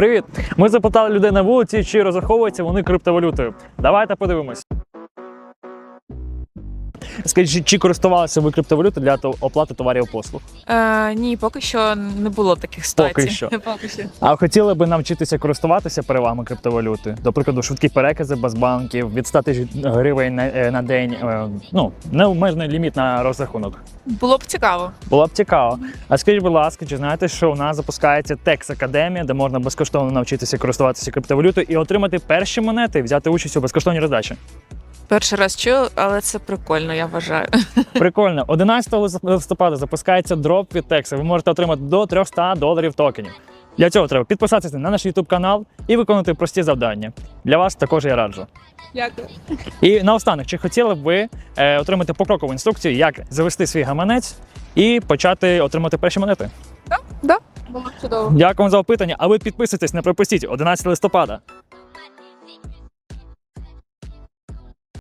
Привіт! Ми запитали людей на вулиці, чи розраховуються вони криптовалютою. Давайте подивимось. Скажіть, чи користувалися ви криптовалютою для оплати товарів і послуг? Е, ні, поки що не було таких ситуацій. Поки що. Поки що. А хотіли би навчитися користуватися перевагами криптовалюти? До прикладу, швидкі перекази без банків, від 100 тисяч гривень на, е, на день, е, ну, необмежений ліміт на розрахунок. Було б цікаво. Було б цікаво. А скажіть, будь ласка, чи знаєте, що у нас запускається Текс Академія, де можна безкоштовно навчитися користуватися криптовалютою і отримати перші монети, взяти участь у безкоштовній роздачі? Перший раз чую, але це прикольно, я вважаю. Прикольно. 11 листопада запускається дроп від Текса. Ви можете отримати до 300 доларів токенів. Для цього треба підписатися на наш YouTube канал і виконати прості завдання. Для вас також я раджу. Дякую. І наостанок, чи хотіли б ви е, отримати покрокову інструкцію, як завести свій гаманець і почати отримати перші монети? Да, було чудово. Дякую вам за опитання. А ви підписуйтесь, не пропустіть 11 листопада.